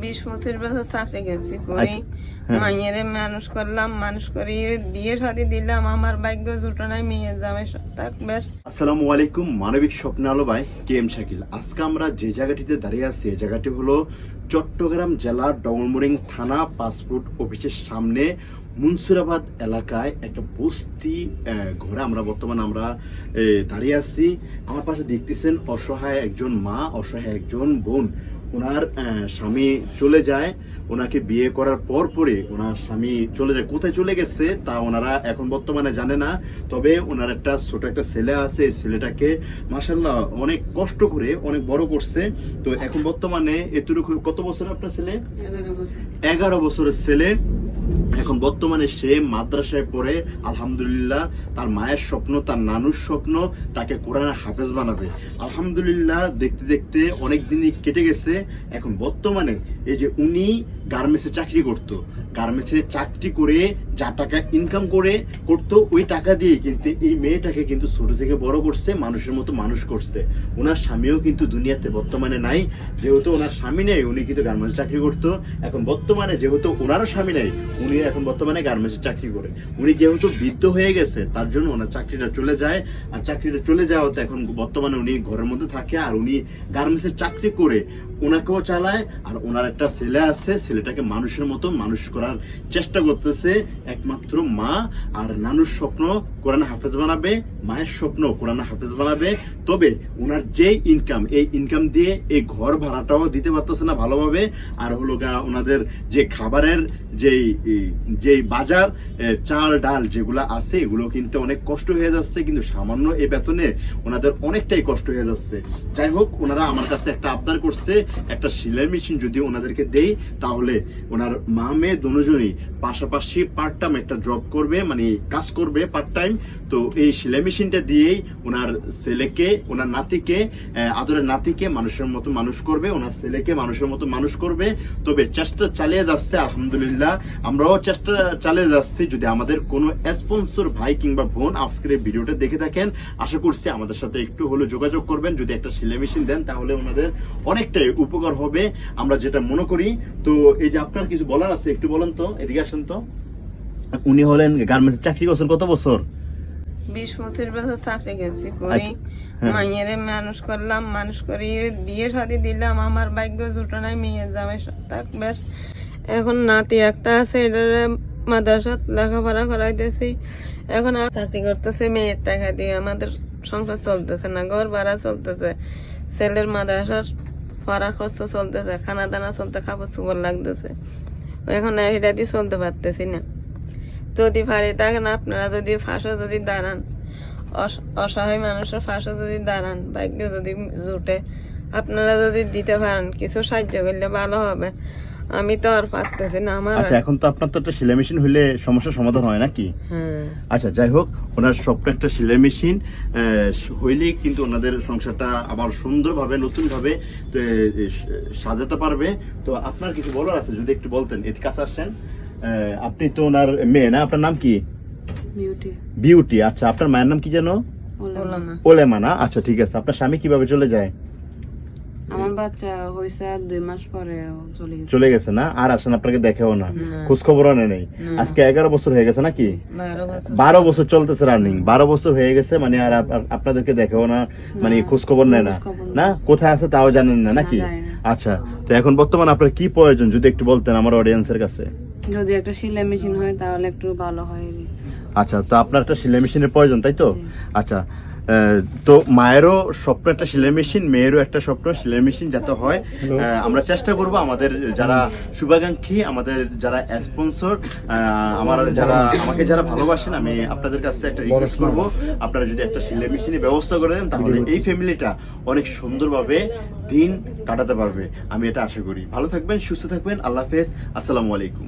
বিশ পঁচিশ বছর চাকরি গেছি করি। আচ্ছা, হ্যাঁ। মানুষ করলাম মানুষ সাথে দিলাম আমার ভাগ্য জুটো নাই মেয়ে যাবে থাকবে আসসালামু আলাইকুম মানবিক স্বপ্ন আলো ভাই কে এম শাকিল। আজকে আমরা যে জায়গাটিতে দাঁড়িয়ে আছি এই জায়গাটি হলো চট্টগ্রাম জেলার ডবলমুরিং থানা পাসপোর্ট অফিসের সামনে মুন্সিরাবাদ এলাকায় একটা বস্তি ঘরে আমরা বর্তমানে আমরা দাঁড়িয়ে আছি। আমার পাশে দেখতেছেন অসহায় একজন মা অসহায় একজন বোন। ওনার স্বামী চলে যায়। ওনাকে বিয়ে করার পর পরে ওনার স্বামী চলে যায়। কোথায় চলে গেছে তা ওনারা এখন বর্তমানে জানে না। তবে ওনার একটা ছোট একটা ছেলে আছে। এই ছেলেটাকে মাসাল্লাহ অনেক কষ্ট করে অনেক বড় করছে। তো এখন বর্তমানে এতটুকু কত বছর আপনার ছেলে? এগারো বছরের ছেলে। এখন বর্তমানে সে মাদ্রাসায় পড়ে, আলহামদুলিল্লাহ, তার মায়ের স্বপ্ন, তার নানুর স্বপ্ন, তাকে কোরআনের হাফেজ বানাবে। আলহামদুলিল্লাহ, দেখতে দেখতে অনেক দিনই কেটে গেছে। এখন বর্তমানে এই যে উনি গার্মেন্টসে চাকরি করতো, গার্মেন্টসে চাকরি করে যা টাকা ইনকাম করে করতো, ওই টাকা দিয়ে কিন্তু এই মেয়েটাকে কিন্তু ছোট থেকে বড় করছে, মানুষের মতো মানুষ করছে। ওনার স্বামীও কিন্তু দুনিয়াতে বর্তমানে নাই, যেহেতু ওনার স্বামী নেই, উনি কিন্তু গার্মেন্টস চাকরি করতো। এখন বর্তমানে যেহেতু ওনারও স্বামী নেই, উনি এখন বর্তমানে গার্মেন্টসে চাকরি করে। উনি যেহেতু বৃদ্ধ হয়ে গেছে, তার জন্য ওনার চাকরিটা চলে যায়। আর চাকরিটা চলে যাওয়াতে এখন বর্তমানে উনি ঘরের মধ্যে থাকে, আর উনি গার্মেন্টসে চাকরি করে ওনাকেও চালায়। আর ওনার একটা ছেলে আছে, ছেলেটাকে মানুষের মতো মানুষ করার চেষ্টা করতেছে। একমাত্র মা আর নানুর স্বপ্ন কোরআন হাফেজ বানাবে, মায়ের স্বপ্ন কোরআন হাফেজ বানাবে। তবে ওনার যে ইনকাম এই ইনকাম দিয়ে এই ঘর ভাড়াটাও দিতে পারতেছে না ভালোভাবে। আর হলো গা ওনাদের যে খাবারের যেই যেই বাজার চাল, ডাল যেগুলো আছে, এগুলো কিন্তু অনেক কষ্ট হয়ে যাচ্ছে, কিন্তু সামান্য এই বেতনে ওনাদের অনেকটাই কষ্ট হয়ে যাচ্ছে। যাই হোক ওনারা আমার কাছে একটা আবদার করছে, একটা সেলাই মেশিন যদি ওনাদেরকে দেই, তাহলে ওনার মা মেয়ে দুজনই পাশাপাশি পার্ট একটা জব করবে মানে কাজ করবে পার্ট টাইম তো এই সেলাই মেশিনটা দিয়েই ওনার ছেলেকে, ওনার নাতিকে আদরের নাতিকে মানুষের মতো মানুষ করবে, ওনার ছেলেকে মানুষের মতো মানুষ করবে। তবে চেষ্টা চালিয়ে যাচ্ছে, আলহামদুলিল্লাহ। আমরাও চেষ্টা চালিয়ে যাচ্ছি। যদি আমাদের কোনো স্পন্সর ভাই কিংবা বোন আজকের ভিডিওটা দেখে থাকেন, আশা করছি আমাদের সাথে একটু হলেও যোগাযোগ করবেন। যদি একটা সেলাই মেশিন দেন, তাহলে ওনাদের অনেকটাই উপকার হবে। আমরা যেটা মনে করি, তো এই যে আপনার কিছু বলার আছে, একটু বলেন তো, এদিকে আসেন তো। উনি হলেন গার্মেন্টস চাকরি করছেন কত বছর? বিশ পঁচিশ বছর চাকরি গেছি করি। আচ্ছা, হ্যাঁ। মানুষ করলাম মানুষ বিয়ে শাদি দিলাম আমার ভাগ্য জুটো নাই মেয়ে যাবে এখন নাতি একটা আছে এটার মাদ্রাসাত লেখাপড়া করাইতেছি। এখন আর চাকরি করতেছে মেয়ের টাকা দিয়ে। আমাদের সংসার চলতেছে না ঘর ভাড়া চলতেছে। ছেলের মাদ্রাসার পড়া খরচ চলতেছে খানা দানা চলতে খাবার চুবর লাগতেছে। এখন এটা দিয়ে চলতে পারতেছি না। যদি পারি থাকেন আপনারা যদি ফাঁসে যদি দাঁড়ান অস- অসহায় মানুষের ফাঁসে যদি দাঁড়ান ভাগ্য যদি জুটে আপনারা যদি দিতে পারেন কিছু সাহায্য করলে ভালো হবে। আমি তো আর পারতেছি না আমার আচ্ছা এখন তো আপনার তো একটা সেলাই মেশিন হলে সমস্যার সমাধান হয় নাকি? হ্যাঁ। আচ্ছা যাই হোক ওনার স্বপ্ন একটা সেলাই মেশিন হইলেই কিন্তু ওনাদের সংসারটা আবার সুন্দরভাবে নতুনভাবে সাজাতে পারবে। তো আপনার কিছু বলার আছে যদি একটু বলতেন এর কাছে আসছেন আপনি তো ওনার মেয়ে না? আপনার নাম কি? বিউটি। আচ্ছা। আপনার মায়ের নাম কি যেন? ওলামা। না? আচ্ছা ঠিক আছে। আপনার স্বামী কীভাবে চলে যায়? আমার বাচ্চা আর দুই মাস পরে চলে গেছে। চলে গেছে না? আর আসেন আপনাকে দেখেও না। খোঁজ খবরও নেই। আজকে এগারো বছর হয়ে গেছে নাকি? বারো বছর। চলতেছে রানিং বারো বছর হয়ে গেছে মানে আর আপ- আপ- আপনাদেরকে দেখেও না। মানে খোঁজ খবর নেয় না। না? কোথায় আছে তাও জানেন না নাকি? আচ্ছা। তো এখন বর্তমানে আপনার কি প্রয়োজন? যদি একটু বলতেন আমার অডিয়েন্সের কাছে। যদি একটা সেলাই মেশিন হয় তাহলে একটু ভালো হয় আচ্ছা তো আপনার একটা সেলাই মেশিনের প্রয়োজন তাই তো? আচ্ছা আহ, তো মায়েরও স্বপ্ন একটা সেলাই মেশিন মেয়েরও একটা স্বপ্ন সেলাই মেশিন যাতে হয়। আমরা চেষ্টা করব আমাদের যারা শুভাকাঙ্ক্ষী আমাদের যারা স্পন্সর আমার যারা আমাকে যারা ভালোবাসেন আমি আপনাদের কাছে একটা রিকোয়েস্ট করব আপনারা যদি একটা সেলাই মেশিনের ব্যবস্থা করে দেন তাহলে এই ফ্যামিলিটা অনেক সুন্দরভাবে দিন কাটাতে পারবে আমি এটা আশা করি। ভালো থাকবেন সুস্থ থাকবেন আল্লাহ হাফেজ আসসালামু আলাইকুম।